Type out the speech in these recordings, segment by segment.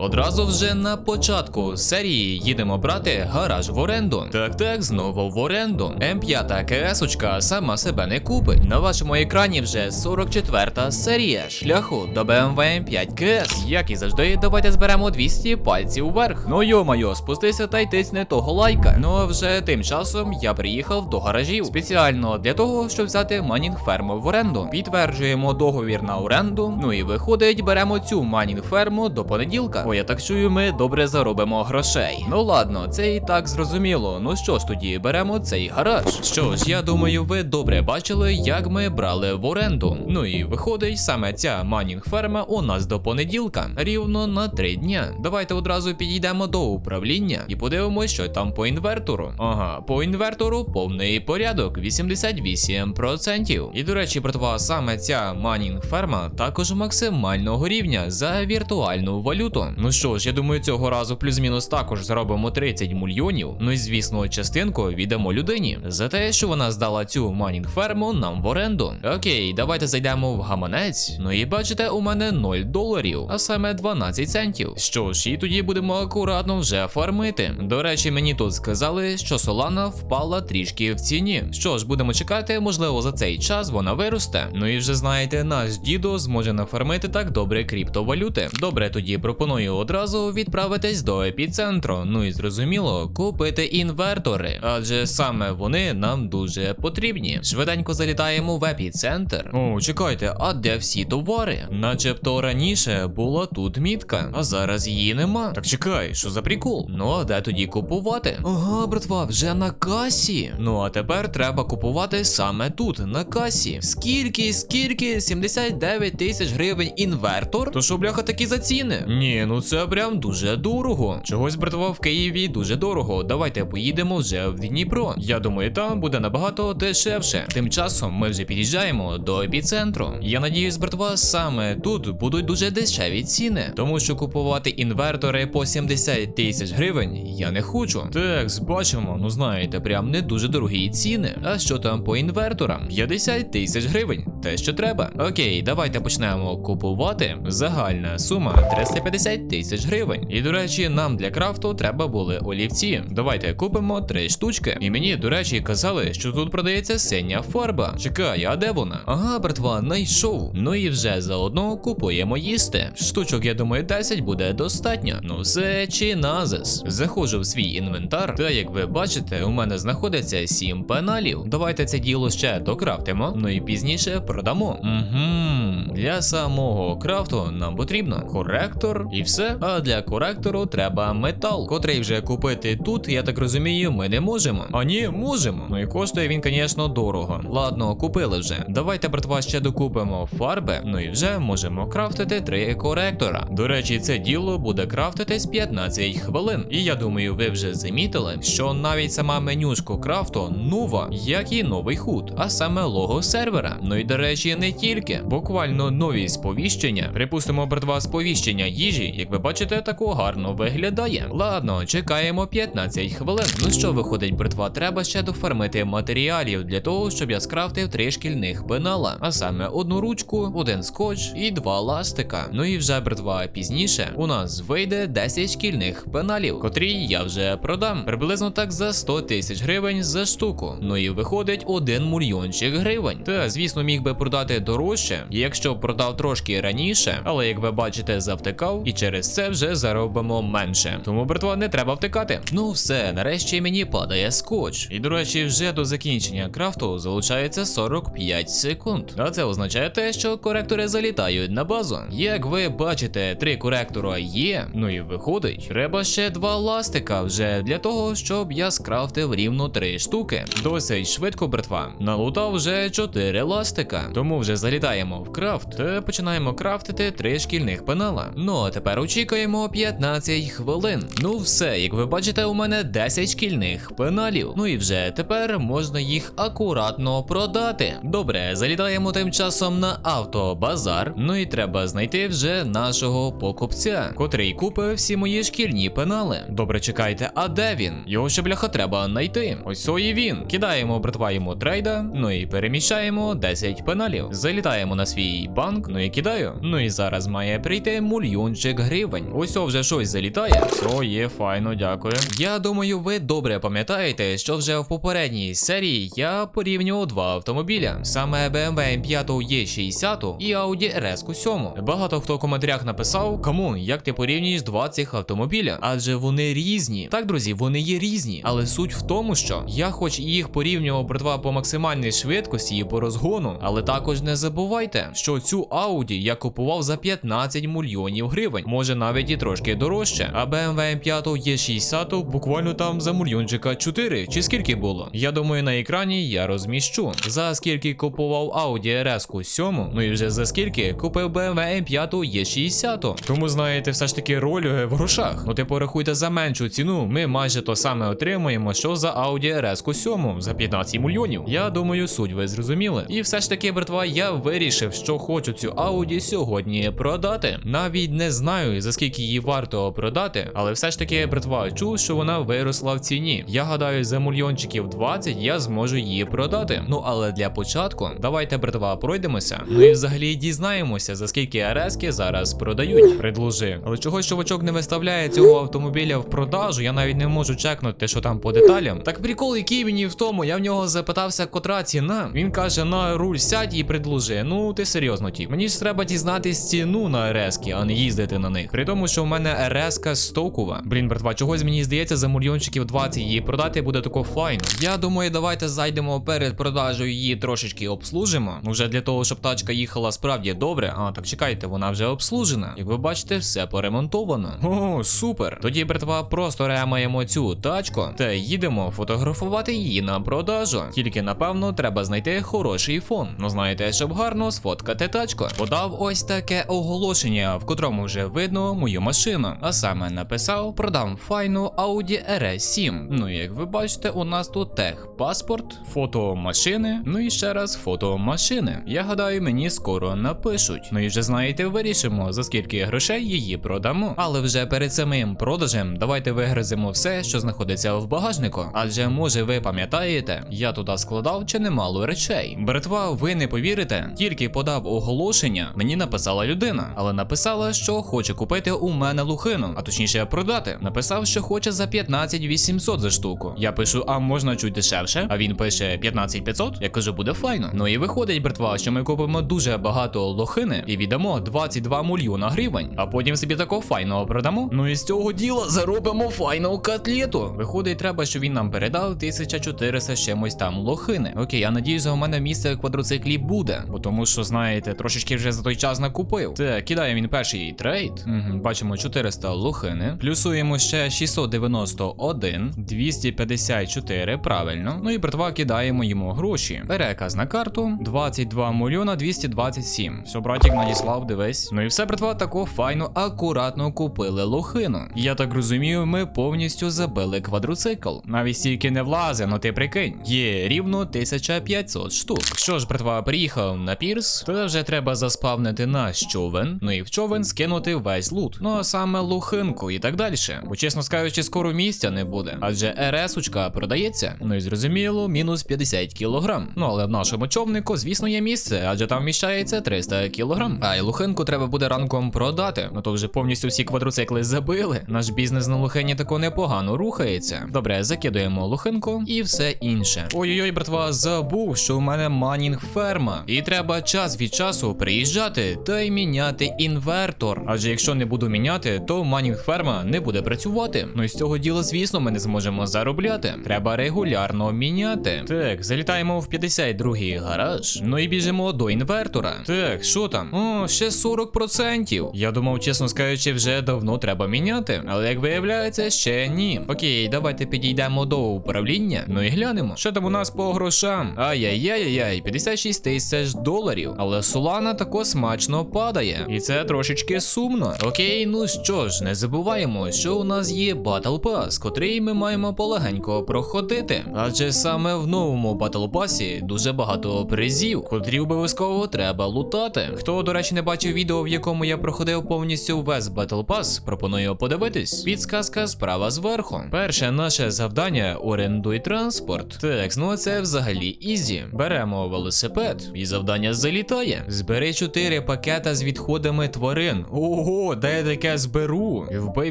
Одразу вже на початку серії їдемо брати гараж в оренду. Так так, знову в оренду. М5 КС-очка сама себе не купить. На вашому екрані вже 44 серія шляху до BMW M5 КС. Як і завжди, давайте зберемо 200 пальців вверх. Ну йо-майо, спустися та й тисни того лайка. Ну а вже тим часом я приїхав до гаражів спеціально для того, щоб взяти майнінг ферму в оренду. Підтверджуємо договір на оренду. Ну і виходить, беремо цю майнінг ферму до понеділка. Бо я так чую, ми добре заробимо грошей. Ну ладно, це і так зрозуміло. Ну що ж тоді, беремо цей гараж. Що ж, я думаю, ви добре бачили, як ми брали в оренду. Ну і виходить, саме ця майнінг ферма у нас до понеділка, рівно на 3 дня. Давайте одразу підійдемо до управління і подивимось, що там по інвертору. Ага, по інвертору повний порядок 88%. І до речі, братва, саме ця майнінг ферма також максимального рівня за віртуальну валюту. Ну що ж, я думаю, цього разу плюс-мінус також заробимо 30 мільйонів. Ну і звісно, частинку віддамо людині за те, що вона здала цю майнінг ферму нам в оренду. Окей, давайте зайдемо в гаманець. Ну і бачите, у мене 0 доларів, а саме 12 центів. Що ж, і тоді будемо акуратно вже фармити. До речі, мені тут сказали, що Солана впала трішки в ціні. Що ж, будемо чекати, можливо, за цей час вона виросте. Ну і вже знаєте, наш дідо зможе нафармити так добре криптовалюти. Добре, тоді пропоную одразу відправитись до епіцентру. Ну і зрозуміло, купити інвертори, адже саме вони нам дуже потрібні. Швиденько залітаємо в епіцентр. О, чекайте, а де всі товари? Начебто раніше була тут мітка, а зараз її нема. Так чекай, що за прикол? Ну а де тоді купувати? Ага, братва, вже на касі. Ну а тепер треба купувати саме тут, на касі. Скільки, скільки? 79 тисяч гривень інвертор? То що, бляха, такі за ціни? Ні, ну це прям дуже дорого. Чогось, братва, в Києві дуже дорого. Давайте поїдемо вже в Дніпро. Я думаю, там буде набагато дешевше. Тим часом ми вже під'їжджаємо до епіцентру. Я надіюсь, братва, саме тут будуть дуже дешеві ціни, тому що купувати інвертори по 70 тисяч гривень я не хочу. Так, бачимо, ну знаєте, прям не дуже дорогі ціни. А що там по інверторам? 50 тисяч гривень. Те, що треба. Окей, давайте почнемо купувати. Загальна сума 350 тисяч гривень. І до речі, нам для крафту треба були олівці. Давайте купимо три штучки. І мені, до речі, казали, що тут продається синя фарба. Чекай, а де вона? Ага, братва, знайшов. Ну і вже заодно купуємо їсти. Штучок, я думаю, 10 буде достатньо. Ну все чи назис. Заходжу в свій інвентар. Та як ви бачите, у мене знаходиться 7 пеналів. Давайте це діло ще докрафтимо. Ну і пізніше продамо. Угу. Для самого крафту нам потрібно коректор і все. А для коректору треба метал, котрий вже купити тут, я так розумію, ми не можемо. А ні, можемо. Ну і коштує він, звісно, дорого. Ладно, купили вже. Давайте, братва, ще докупимо фарби. Ну і вже можемо крафтити три коректора. До речі, це діло буде крафтитись 15 хвилин. І я думаю, ви вже замітили, що навіть сама менюшка крафту нова, як і новий худ, а саме лого сервера. Ну і до речі, не тільки. Буквально нові сповіщення. Припустимо, братва, сповіщення їжі, як ви бачите, тако гарно виглядає. Ладно, чекаємо 15 хвилин. Ну що виходить, братва, треба ще дофармити матеріалів для того, щоб я скрафтив три шкільних пенала, а саме одну ручку, один скотч і два ластика. Ну і вже, братва, пізніше у нас вийде 10 шкільних пеналів, котрі я вже продам. Приблизно так за 100 тисяч гривень за штуку. Ну і виходить 1 мільйончик гривень. Та, звісно, міг би продати дорожче, якщо продав трошки раніше, але як ви бачите, завтикав, і через це вже заробимо менше. Тому, братва, не треба втикати. Ну все, нарешті мені падає скотч. І до речі, вже до закінчення крафту залишається 45 секунд. А це означає те, що коректори залітають на базу. Як ви бачите, три коректора є. Ну і виходить, треба ще два ластика вже для того, щоб я скрафтив рівно три штуки. Досить швидко, братва. Налутав вже чотири ластика. Тому вже залітаємо в крафт та починаємо крафтити три шкільних пенала. Ну а тепер очікуємо 15 хвилин. Ну все, як ви бачите, у мене 10 шкільних пеналів. Ну і вже тепер можна їх акуратно продати. Добре, залітаємо тим часом на автобазар. Ну і треба знайти вже нашого покупця, котрий купив всі мої шкільні пенали. Добре, чекайте, а де він? Його ще бляха треба знайти. Ось і він. Кидаємо, братва, йому трейда, ну і переміщаємо 10 пеналів. Залітаємо на свій банк, ну і кидаю. Ну і зараз має прийти мільйончик гривень. Ось вже щось залітає. Все, є, файно, дякую. Я думаю, ви добре пам'ятаєте, що вже в попередній серії я порівнював два автомобіля: саме BMW M5 E60 і Audi RS 7. Багато хто в коментарях написав, кому, як ти порівнюєш два цих автомобіля, адже вони різні. Так, друзі, вони є різні, але суть в тому, що я хоч їх порівнював братва по максимальній швидкості і по розгону, але також не забувайте, що цю Audi я купував за 15 мільйонів гривень, може навіть і трошки дорожче. А BMW M5 E60 буквально там за мільйончика 4, чи скільки було? Я думаю, на екрані я розміщу. За скільки купував Audi RS 7, ну і вже за скільки купив BMW M5 E60. Тому знаєте, все ж таки роль е, в грошах. Ну ти порахуйте за меншу ціну, ми майже то саме отримуємо, що за Audi RS 7 за 15 мільйонів. Я думаю, суть ви зрозуміли. І все ж таки, братва, я вирішив, що хочу цю Audi сьогодні продати. Навіть не знаю за скільки її варто продати, але все ж таки, братва, чув, що вона виросла в ціні. Я гадаю, за мільйончиків 20 я зможу її продати. Ну але для початку давайте, братва, пройдемося. Ну і взагалі дізнаємося, за скільки RS-ки зараз продають. Предложи. Але чогось чувачок не виставляє цього автомобіля в продажу, я навіть не можу чекнути, що там по деталям. Так прикол, який мені в тому, я в нього запитався, котра ціна. Він каже, на руль сядь і предложи. Ну ти серйозно, тіп. Мені ж треба дізнатись ціну на RS-ки, а не їздити на них. При тому, що в мене RS-ка стокова. Блін, братва, чогось мені здається, за мільйончиків 20 її продати буде тако файно. Я думаю, давайте зайдемо перед продажею її трошечки обслужимо. Вже для того, щоб тачка їхала справді добре. А, так чекайте, вона вже обслужена. Як ви бачите, все поремонтовано. О, супер. Тоді, братва, просто ремаємо цю тачку та їдемо фотографувати її на продажу. Тільки напевно треба знайти хороший фон. Знаєте, щоб гарно сфоткати тачку. Подав ось таке оголошення, в котрому вже видно мою машину. А саме написав: продам файну Audi RS7. Ну, як ви бачите, у нас тут тех паспорт, фото машини. Ну і ще раз фото машини. Я гадаю, мені скоро напишуть. Ну і вже знаєте, вирішимо за скільки грошей її продамо. Але вже перед самим продажем давайте вигриземо все, що знаходиться в багажнику. Адже може ви пам'ятаєте, я туди складав чи немало речей. Братва, ви не повірите, тільки подав оголошення, мені написала людина, але написала, що хоче купити у мене лухину, а точніше продати. Написав, що хоче за 15 800 за штуку. Я пишу, а можна чуть дешевше. А він пише 15 500. Я кажу, буде файно. Ну і виходить, братва, що ми купимо дуже багато лохини і віддамо 22 мільйона гривень. А потім собі такого файного продамо. Ну і з цього діла заробимо файну котлету. Виходить, треба, щоб він нам передав 1400 з чимось там лохини. Окей, я надіюся, у мене місце в квадроциклі буде. Бо тому що, знаєте, трошечки вже за той час накупив. Так, кидає він перший трейд. Угу, бачимо 400 лохини. Плюсуємо ще 691, 254, правильно. Ну і братва кидаємо йому гроші. Переказ на карту 22 мільйона 227. Все, братік надіслав, дивись. Ну і все, братва, тако файно, акуратно купили лохину. Я так розумію, ми повністю забили квадроцикл. Навіть стільки не влазе, ну ти прикинь. Є рівно 1500 штук. Що ж, братва, приїхав на пірс, то вже треба заспавнити наш човен. Ну і в човен скинути весь лут. Ну а саме лохинку і так далі. Бо чесно скажучи, скоро місця не буде. Адже РС-очка продається. Ну і зрозуміло, мінус 50 кілограм. Ну але в нашому човнику, звісно, є місце, адже там вміщається 300 кілограм. А й лухинку треба буде ранком продати. Ну то вже повністю всі квадроцикли забили. Наш бізнес на лухині тако непогано рухається. Добре, закидуємо лухинку і все інше. Ой-ой-ой, братва, забув, що у мене манінг ферма. І треба час від часу приїжджати та й міняти інвертор. Адже якщо не буду міняти, то манінг ферма не буде працювати. Ну і з цього діла, звісно, ми не зможемо заробляти. Треба регулярно міняти. Так, залітаємо в 52-й гараж. Ну і біжимо до інвертора. Так, що там? О, ще 40%. Я думав, чесно скажучи, вже давно треба міняти. Але як виявляється, ще ні. Окей, давайте підійдемо до управління. Ну і глянемо. Що там у нас по грошам? Ай-яй-яй-яй, 56 тисяч доларів. Але Солана тако смачно падає. І це трошечки сумно. Окей, ну що ж, не забуваємо, що у нас є Battle Pass, котрий ми маємо полегенько проходити. Адже саме в новому Battle Pass дуже багато призів, котрі обов'язково треба лутати. Хто, до речі, не бачив відео, в якому я проходив повністю весь Battle Pass, пропоную подивитись. Підсказка справа зверху. Перше наше завдання орендуй транспорт. Так, ну це взагалі ізі. Беремо велосипед. Велосипед. І завдання залітає. Збери 4 пакета з відходами тварин. Ого, де я таке зберу? Вбий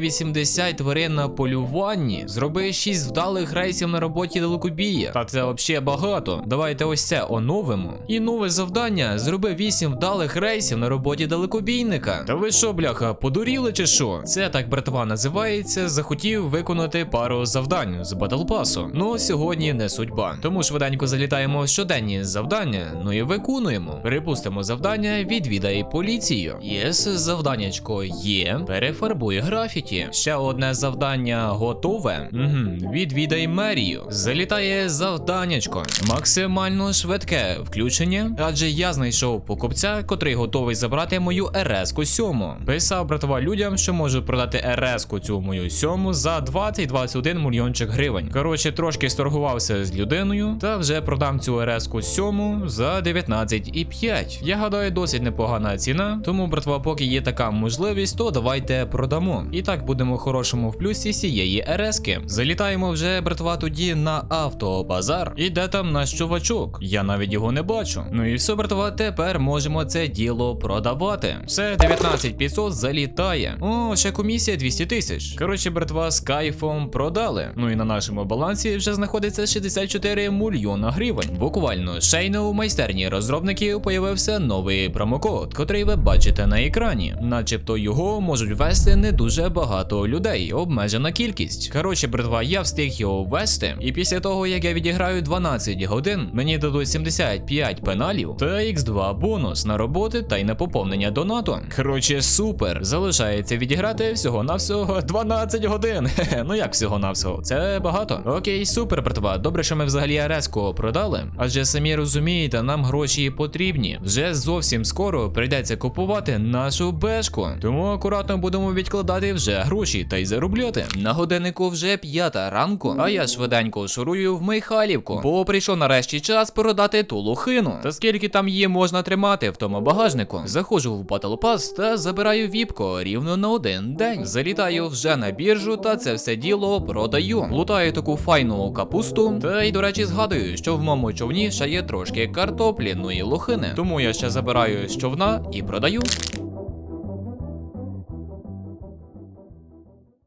80 тварин на полюванні. Зроби 6 вдалих рейсів на роботі далекобія. Та це взагалі багато. Давайте ось це оновимо. І нове завдання: зроби 8 вдалих рейсів на роботі далекобійника. Та ви що, бляха, подуріли чи що? Це так братва називається. Захотів виконати пару завдань з Pass. Ну сьогодні не судьба. Тому швиденько залітаємо щоденні завдання. Ну і виконуємо. Перепустимо завдання, відвідай поліцію. Єс, завданнячко є. Перефарбуй графіті. Ще одне завдання готове. Угу. Відвідай мерію. Залітає завданнячко. Максимально швидке включення. Адже я знайшов покупця, котрий готовий забрати мою РС-ку сьому. Писав братва людям, що можу продати РС-ку цю мою сьому за 20-21 мільйончик гривень. Коротше, трошки сторгувався з людиною, та вже продам цю РС-ку сьому за 19,5. Я гадаю, досить непогана ціна. Тому, братва, поки є така можливість, то давайте продамо. І так будемо в хорошому в плюсі цієї РС-ки. Залітаємо вже, братва, тоді на автобазар. І де там наш чувачок? Я навіть його не бачу. Ну і все, братва, тепер можемо це діло продавати. Все, 19500 залітає. О, ще комісія 200 тисяч. Коротше, братва, з кайфом продали. Ну і на нашому балансі вже знаходиться 64 мільйона гривень. Буквально щойно у майстерні розробників появився новий промокод, котрий ви бачите на екрані. Начебто його можуть ввести не дуже багато людей, обмежена кількість. Коротше, братва, я встиг його ввести, і після того, як я відіграю 12 годин, мені дадуть 75 пеналів та X2 бонус на роботи та й на поповнення донату. Коротше, супер. Залишається відіграти всього на всього 12 годин. Хе-хе, ну як всього на всього? Це багато. Окей, супер, братва. Добре, що ми взагалі Ареску продали. Адже самі розумієте, нам гроші потрібні. Вже зовсім скоро прийдеться купувати нашу бешку. Тому акуратно будемо відкладати вже гроші та й заробляти. На годиннику вже п'ята ранку, а я швиденько шурую в Михайлівку, бо прийшов нарешті час продати ту лухину. Та скільки там її можна тримати в тому багажнику? Заходжу в Pass та забираю віпко рівно на один день. Залітаю вже на біржу та це все діло продаю. Лутаю таку файну капусту. Та й до речі, згадую, що в моєму човні ще є трошки картоплі, ну і лохини. Тому я ще забираю з човна і продаю.